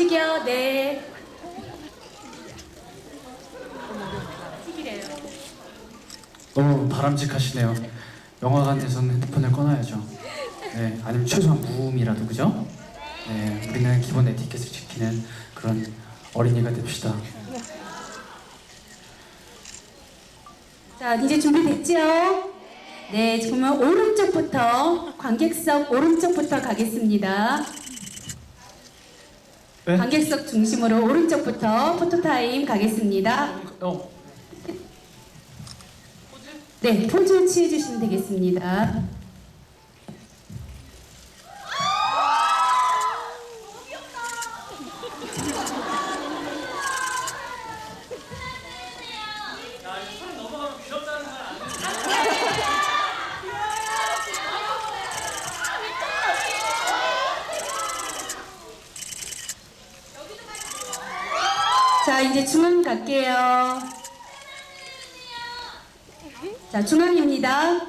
찍여, 네. 너무 바람직하시네요. 영화관에서는 핸드폰을 꺼놔야죠. 네, 아니면 최소한 무음이라도 그죠? 네, 우리는 기본 에티켓을 지키는 그런 어린이가 됩시다. 자, 이제 준비됐죠? 네, 그러면 오른쪽부터, 관객석 오른쪽부터 가겠습니다. 네? 관객석 중심으로 오른쪽부터 포토타임 가겠습니다. 어, 네, 포즈 취해주시면 되겠습니다. 자, 이제 중앙 갈게요. 자, 중앙입니다.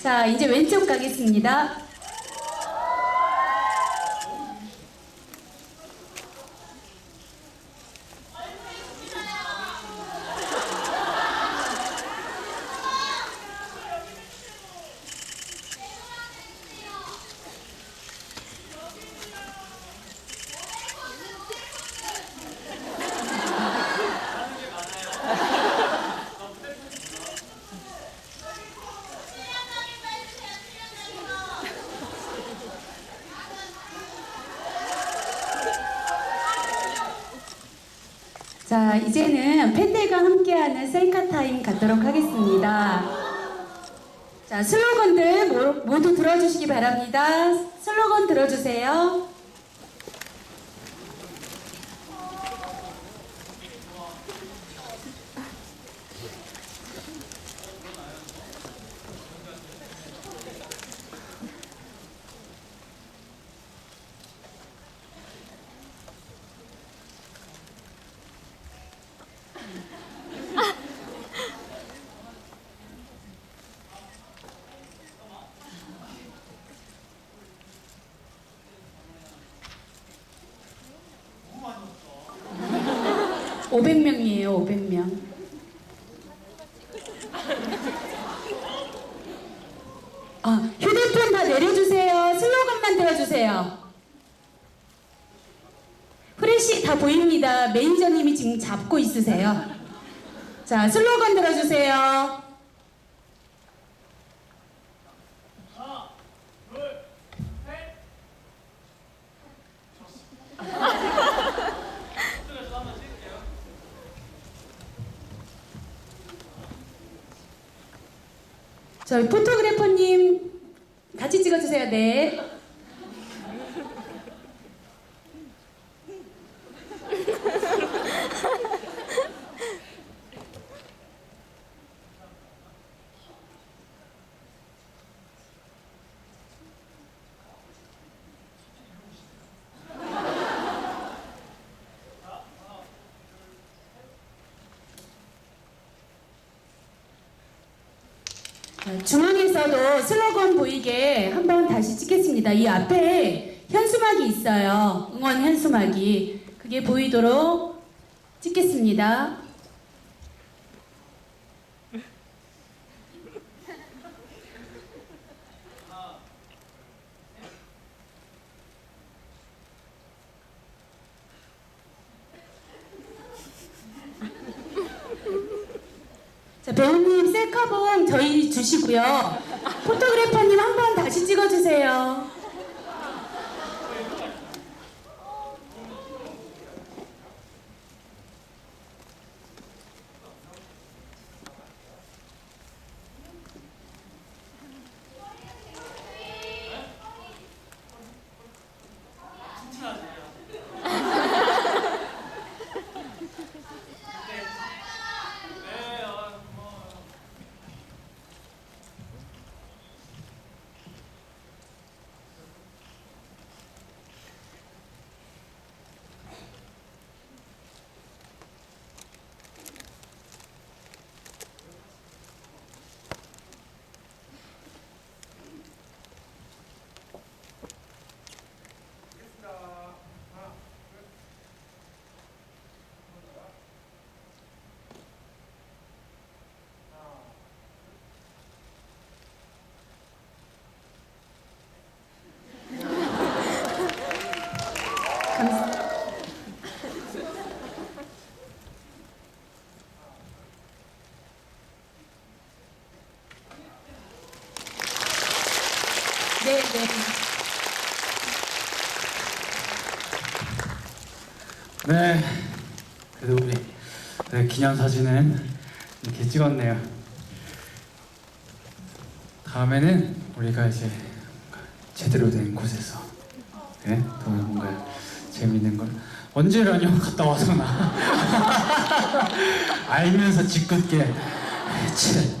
자, 이제 왼쪽 가겠습니다. 자, 이제는 팬들과 함께하는 셀카 타임 갖도록 하겠습니다. 자, 슬로건들 모- 모두 들어주시기 바랍니다. 슬로건 들어주세요. 오백 명이에요 500명. 아, 휴대폰 다 내려주세요. 슬로건만 들어주세요. 후레쉬 다 보입니다. 매니저님이 지금 잡고 있으세요. 자, 슬로건 들어주세요. 저희 포토그래퍼님 같이 찍어주세요. 네. 중앙에서도 슬로건 보이게 한번 다시 찍겠습니다. 이 앞에 현수막이 있어요. 응원 현수막이. 그게 보이도록 찍겠습니다. 자, 배우님 셀카봉 저희 주시고요. 포토그래퍼님 한 번 다시 찍어주세요. 네, 그래도 우리 네, 기념 사진은 이렇게 찍었네요. 다음에는 우리가 이제 제대로 된 곳에서 네, 더 뭔가 재밌는 걸. 언제라뇨? 갔다 와서 나. 알면서 짓궂게. 치.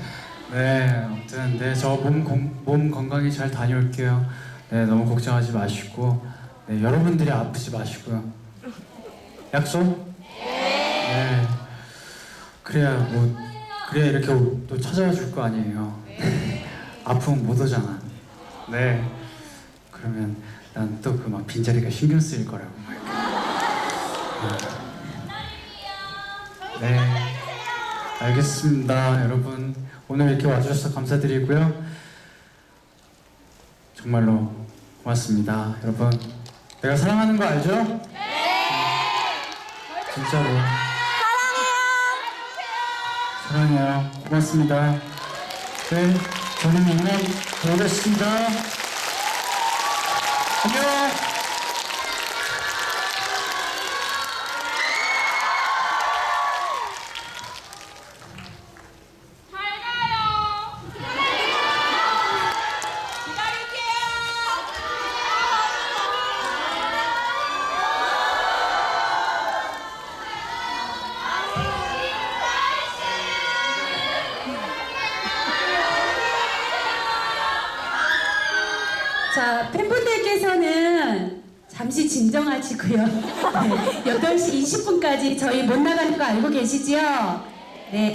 네, 아무튼 네저몸 몸 건강히 잘 다녀올게요. 네, 너무 걱정하지 마시고 네, 여러분들이 아프지 마시고요. 약속? 네. 그래야 뭐 그래야 이렇게 또 찾아와 줄 거 아니에요. 아프면 못 오잖아. 네. 그러면 난 또 그 막 빈자리가 신경 쓰일 거라고. 막 이렇게. 네. 알겠습니다, 여러분. 오늘 이렇게 와주셔서 감사드리고요. 정말로 고맙습니다, 여러분. 내가 사랑하는 거 알죠? 진짜로. 사랑해요. 사랑해요. 고맙습니다. 네, 저는 이만 가보겠습니다. 안녕. 자, 팬분들께서는 잠시 진정하시고요. 네, 8시 20분까지 저희 못 나가는 거 알고 계시지요?